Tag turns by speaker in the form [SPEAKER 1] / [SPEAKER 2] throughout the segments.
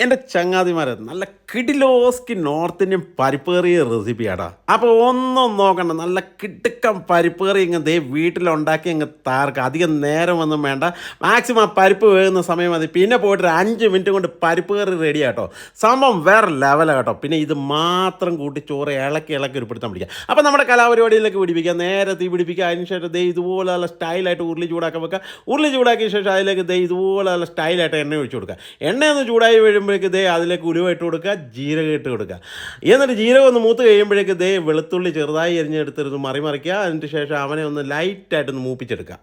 [SPEAKER 1] എന്റെ ചങ്ങാതിമാരെ നല്ല കിടിലോസ്കി north Indian പരിപ്പേറിയ റെസിപ്പിയാടാ അപ്പോൾ ഒന്നും നോക്കണ്ട നല്ല കിടുക്കം പരിപ്പേറി ഇങ്ങ് ദേ വീട്ടിലുണ്ടാക്കി അങ്ങ് താർക്ക്. അധികം നേരമൊന്നും വേണ്ട. മാക്സിമം ആ പരിപ്പ് വേകുന്ന സമയം മതി. പിന്നെ പോയിട്ട് ഒരു അഞ്ച് മിനിറ്റ് കൊണ്ട് പരിപ്പ് കറി റെഡി ആട്ടോ. സംഭവം വേറെ ലെവലാണ് കേട്ടോ. പിന്നെ ഇത് മാത്രം കൂട്ടി ചോറ് ഇളക്കി ഇളക്കി ഒരു പിടുത്തം പിടിക്കുക അപ്പോൾ നമ്മുടെ കലാപരിപാടിയിലേക്ക് പിടിപ്പിക്കുക നേരെ തീ പിടിപ്പിക്കുക അതിന് ശേഷം ദേ ഇതുപോലെ സ്റ്റൈലായിട്ട് ഉരുളി ചൂടാക്കാൻ വെക്കുക ഉരുളി ചൂടാക്കിയ ശേഷം അതിലേക്ക് ദേ ഇതുപോലെ സ്റ്റൈലായിട്ട് എണ്ണ ഒഴിച്ചു കൊടുക്കുക എണ്ണയൊന്ന് ചൂടായി ചൂടായി വീഴുമ്പോഴേക്ക് ദേ അതിലേക്ക് ഉലുവ ഇട്ട് കൊടുക്കുക ജീരകം ഇട്ട് കൊടുക്കുക. എന്നിട്ട് ജീരകം ഒന്ന് മൂത്ത് കഴിയുമ്പോഴേക്ക് ദേ വെളുത്തുള്ളി ചെറുതായി എരിഞ്ഞെടുത്തിരുന്ന് മറിമറിക്കുക. അതിന് ശേഷം അവനെ ഒന്ന് ലൈറ്റായിട്ടൊന്ന് മൂപ്പിച്ചെടുക്കുക.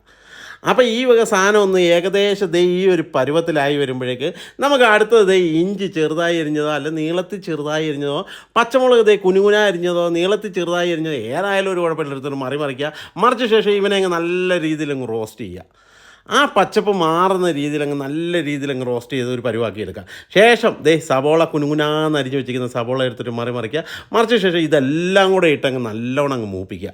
[SPEAKER 1] അപ്പോൾ ഈ വക സാധനം ഒന്ന് ഏകദേശം ദേ ഈ ഒരു പരുവത്തിലായി വരുമ്പോഴേക്ക് നമുക്ക് അടുത്തത് ദേ ഇഞ്ചി ചെറുതായി എരിഞ്ഞതോ അല്ല നീളത്തിൽ ചെറുതായി എരിഞ്ഞതോ പച്ചമുളക് ദേ കുനുകുന എരിഞ്ഞതോ നീളത്തിൽ ചെറുതായി എരിഞ്ഞതോ ഏതായാലും ഒരു കുഴപ്പമില്ല. എടുത്തിട്ട് മറി മറിക്കുക മറിച്ച ശേഷം ഇവനെ അങ്ങ് നല്ല രീതിയിൽ അങ്ങ് റോസ്റ്റ് ചെയ്യുക. ആ പച്ചപ്പ് മാറുന്ന രീതിയിൽ അങ്ങ് നല്ല രീതിയിൽ അങ്ങ് റോസ്റ്റ് ചെയ്ത് ഒരു പരുവാക്കി എടുക്കുക ശേഷം ദേ സവോള കുനുകുനാന്ന് അരിഞ്ഞ് വെച്ചിരിക്കുന്ന സവോള എടുത്തിട്ട് മറി മറിക്കുക. മറിച്ച ശേഷം ഇതെല്ലാം കൂടെ ഇട്ടങ്ങ് നല്ലോണം അങ്ങ് മൂപ്പിക്കുക.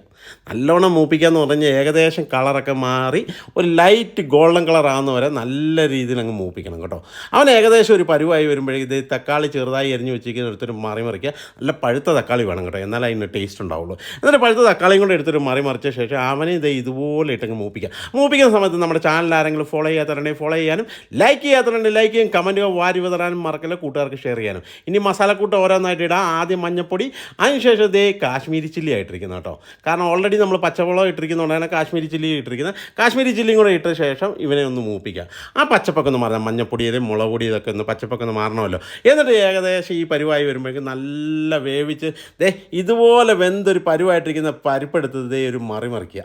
[SPEAKER 1] നല്ലോണം മൂപ്പിക്കുക എന്ന് പറഞ്ഞാൽ ഏകദേശം കളറൊക്കെ മാറി ഒരു ലൈറ്റ് ഗോൾഡൻ കളർ ആകുന്ന വരെ നല്ല രീതിയിൽ അങ്ങ് മൂപ്പിക്കണം കേട്ടോ. അവൻ ഏകദേശം ഒരു പരുവായി വരുമ്പോഴേക്കും ഇത് തക്കാളി ചെറുതായി എരിഞ്ഞ് വെച്ചിരിക്കുന്ന എടുത്തിട്ട് മറി മറിക്കുക. നല്ല പഴുത്ത തക്കാളി വേണം കേട്ടോ. എന്നാലേ അതിന് ടേസ്റ്റ് ഉണ്ടാവുള്ളൂ. എന്നിട്ട് പഴുത്ത തക്കാളിയും കൂടെ എടുത്തിട്ട് മറി മറിച്ച ശേഷം അവനെ ഇത് ഇതുപോലെ ഇട്ടങ്ങ് മൂപ്പിക്കുക. മൂപ്പിക്കുന്ന സമയത്ത് നമ്മുടെ ചാനൽ ആരെങ്കിലും ഫോളോ ചെയ്യാത്തവരുണ്ടെങ്കിൽ ഫോളോ ചെയ്യാനും ലൈക്ക് ചെയ്യാത്തവരുണ്ടെങ്കിൽ ലൈക്ക് ചെയ്യാൻ കമന്റുകൾ വാരി വിതറാനും മറക്കല്ല കൂട്ടുകാർക്ക് ഷെയർ ചെയ്യാനും. ഇനി മസാലക്കൂട്ട് ഓരോന്നായിട്ട് ഇടാം. ആദ്യം മഞ്ഞപ്പൊടി അതിനുശേഷം ഇതേ കാശ്മീരി ചില്ലി ആയിട്ടിരിക്കുന്നു കേട്ടോ. കാരണം ഓൾറെഡി നമ്മൾ പച്ചവെള്ളം ഇട്ടിരിക്കുന്നതുകൊണ്ടാണ് കാശ്മീരി ചില്ലി ഇട്ടിരിക്കുന്നത് കാശ്മീരി ചില്ലിയും കൂടെ ഇട്ട ശേഷം ഇവനെ ഒന്ന് മൂപ്പിക്കുക ആ പച്ചപ്പൊക്കെ ഒന്ന് മാറാം മഞ്ഞപ്പൊടിയത് മുളക് പൊടി ഇതൊക്കെ ഒന്ന് പച്ചപ്പൊക്കെ ഒന്ന് മാറണമല്ലോ. എന്നിട്ട് ഏകദേശം ഈ പരുവായി വരുമ്പോഴേക്കും നല്ല വേവിച്ച് ദേ ഇതുപോലെ വെന്തൊരു പരുവായിട്ടിരിക്കുന്ന പരിപ്പെടുത്തത് ദേ ഒരു മറി മറിക്കുക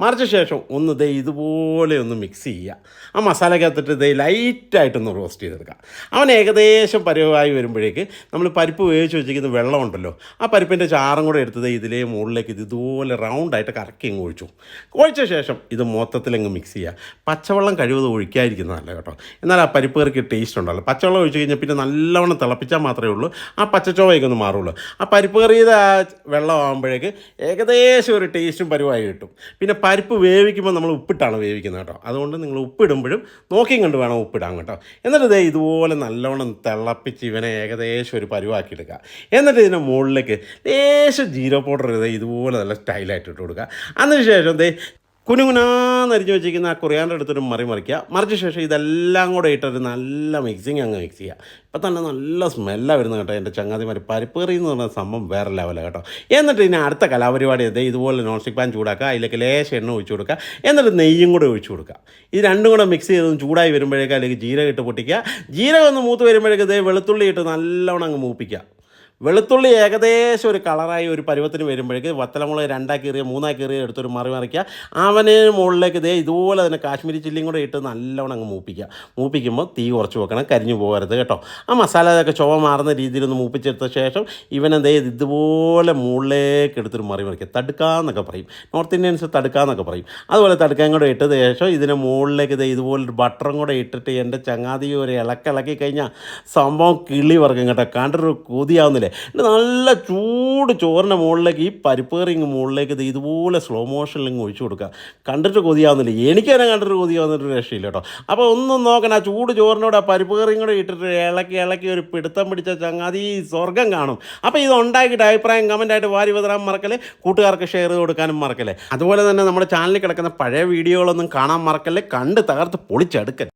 [SPEAKER 1] മറിച്ച ശേഷം ഒന്ന് ദേ ഇതുപോലെ ഒന്ന് മിക്സ് ചെയ്യുക. ആ മസാലക്കകത്തിട്ട് ദേ ലൈറ്റായിട്ടൊന്ന് റോസ്റ്റ് ചെയ്തെടുക്കുക. അവൻ ഏകദേശം പരുവമായി വരുമ്പോഴേക്ക് നമ്മൾ പരിപ്പ് വേവിച്ച് വെച്ചിരിക്കുന്ന വെള്ളമുണ്ടല്ലോ ആ പരിപ്പിന്റെ ചാറും കൂടെ എടുത്തത് ഇതിലേ മുകളിലേക്ക് ഇത് ഇതുപോലെ റൗണ്ടായിട്ട് കറക്കി അങ്ങ് ഒഴിച്ചു. ഒഴിച്ച ശേഷം ഇത് മൊത്തത്തിലങ്ങ് മിക്സ് ചെയ്യുക. പച്ചവെള്ളം കഴിവത് ഒഴിക്കാതിരിക്കുന്നതല്ല കേട്ടോ. എന്നാൽ ആ പരിപ്പ് കറിക്ക് ടേസ്റ്റ് ഉണ്ടല്ലോ. പച്ചവെള്ളം ഒഴിച്ച് കഴിഞ്ഞാൽ പിന്നെ നല്ലവണ്ണം തിളപ്പിച്ചാൽ മാത്രമേ ഉള്ളൂ. ആ പച്ചച്ചോവയൊക്കെ ഒന്ന് മാറുള്ളൂ. ആ പരിപ്പ് കറിയുടെ ആ വെള്ളം ആകുമ്പോഴേക്ക് ഏകദേശം ഒരു ടേസ്റ്റും പരുവായി കിട്ടും. പിന്നെ പരിപ്പ് വേവിക്കുമ്പോൾ നമ്മൾ ഉപ്പിട്ടാണ് വേവിക്കുന്നത് കേട്ടോ. അതുകൊണ്ട് നിങ്ങൾ ഉപ്പിടുമ്പോഴും നോക്കിയും കണ്ട് വേണം ഉപ്പിടാൻ കേട്ടോ. എന്നിട്ട് ഇതേ ഇതുപോലെ നല്ലോണം തിളപ്പിച്ച് ഇവനെ ഏകദേശം ഒരു പരുവാക്കി എടുക്കുക എന്നിട്ട് ഇതിന്റെ മുകളിലേക്ക് ലേശം ജീരോ പൗഡർ ഇതേ ഇതുപോലെ നല്ല സ്റ്റൈലായിട്ട് ഇട്ട് കൊടുക്കുക. അതിനുശേഷം ദേ ശേഷം ദേ കുനുകുനാന്നരിഞ്ഞ് വെച്ചിരിക്കുന്ന ആ കൊറിയാന്റെ അടുത്തൊരു മറി മറിക്കുക. മറിച്ച ശേഷം ഇതെല്ലാം കൂടെ ഇട്ടൊരു നല്ല മിക്സിങ് അങ്ങ് മിക്സ് ചെയ്യുക. ഇപ്പം തന്നെ നല്ല സ്മെല്ലാണ് വരുന്നത് കേട്ടോ എന്റെ ചങ്ങാതിമാർ പരിപ്പ് കറി എന്ന് പറഞ്ഞ സംഭവം വേറെ ലെവലാണ് കേട്ടോ. എന്നിട്ട് ഇനി അടുത്ത കലാപരിപാടി അതെ ഇതുപോലെ നോൺ സ്റ്റിക് പാൻ ചൂടാക്കുക. അതിലേക്ക് ലേശം എണ്ണ ഒഴിച്ചു കൊടുക്കുക. എന്നിട്ട് നെയ്യും കൂടെ ഒഴിച്ചു കൊടുക്കുക. ഇത് രണ്ടും കൂടെ മിക്സ് ചെയ്ത് ചൂടായി വരുമ്പോഴേക്കും അല്ലെങ്കിൽ ജീരകം ഇട്ട് പൊട്ടിക്കുക. ജീരകം ഒന്ന് മൂത്ത് വരുമ്പോഴേക്കും ഇതേ വെളുത്തുള്ളി ഇട്ട് നല്ലവണ്ണം അങ്ങ് മൂപ്പിക്കുക. വെളുത്തുള്ളി ഏകദേശം ഒരു കളറായി ഒരു പരുവത്തിന് വരുമ്പോഴേക്ക് വത്തലമുളക് രണ്ടാക്കി കീറിയ മൂന്നാക്കി കീറിയ എടുത്തൊരു മറി മറിക്കുക. അവന് മുകളിലേക്ക് ഇതേ ഇതുപോലെ തന്നെ കാശ്മീരി ചില്ലിയും കൂടെ ഇട്ട് നല്ലവണ്ണം അങ്ങ് മൂപ്പിക്കുക. മൂപ്പിക്കുമ്പോൾ തീ കുറച്ച് വെക്കണം കരിഞ്ഞു പോകരുത് കേട്ടോ. ആ മസാല അതൊക്കെ ചുവ മാറുന്ന രീതിയിൽ ഒന്ന് മൂപ്പിച്ചെടുത്ത ശേഷം ഇവനെന്തേ ഇതുപോലെ മുകളിലേക്ക് എടുത്തൊരു മറി മറിക്കുക. തടുക്കാന്നൊക്കെ പറയും. നോർത്ത് ഇന്ത്യൻസ് തടുക്കാന്നൊക്കെ പറയും. അതുപോലെ തടുക്കാൻ കൂടെ ഇട്ട് ശേഷം ഇതിന് മുകളിലേക്ക് ഇതേ ഇതുപോലൊരു ബട്ടറും കൂടെ ഇട്ടിട്ട് എന്റെ ചങ്ങാതി ഒരു ഇളക്കിളക്കി കഴിഞ്ഞാൽ സംഭവം കിളി വർക്കും കേട്ടോ. കണ്ടൊരു കൊതിയാവുന്നില്ലേ? എന്നിട്ട് നല്ല ചൂട് ചോറിന്റെ മുകളിലേക്ക് ഈ പരിപ്പ് കറി ഇങ്ങ് മുകളിലേക്ക് ഇത് ഇതുപോലെ സ്ലോ ഇങ്ങ് ഒഴിച്ചു കൊടുക്കുക. കണ്ടിട്ട് കൊതിയാവുന്നില്ല. എനിക്ക് തന്നെ കണ്ടിട്ട് കൊതിയാവുന്നൊരു രക്ഷയില്ല കേട്ടോ. അപ്പോൾ ഒന്നും നോക്കണം ആ ചൂട് ചോറിനോട് ആ പരിപ്പ് കറിയും കൂടെ ഇട്ടിട്ട് ഇളക്കി ഇളക്കി ഒരു പിടുത്തം പിടിച്ച ചങ്ങാതി സ്വർഗം കാണും. അപ്പോൾ ഇത് ഉണ്ടാക്കിയിട്ട് അഭിപ്രായം കമന്റായിട്ട് വാരി വിതറാൻ മറക്കല്ലേ? കൂട്ടുകാർക്ക് ഷെയർ ചെയ്ത് കൊടുക്കാനും മറക്കല്ലേ? അതുപോലെ തന്നെ നമ്മുടെ ചാനലിൽ കിടക്കുന്ന പഴയ വീഡിയോകളൊന്നും കാണാൻ മറക്കല്ലേ? കണ്ട് തകർത്ത് പൊളിച്ചെടുക്കൽ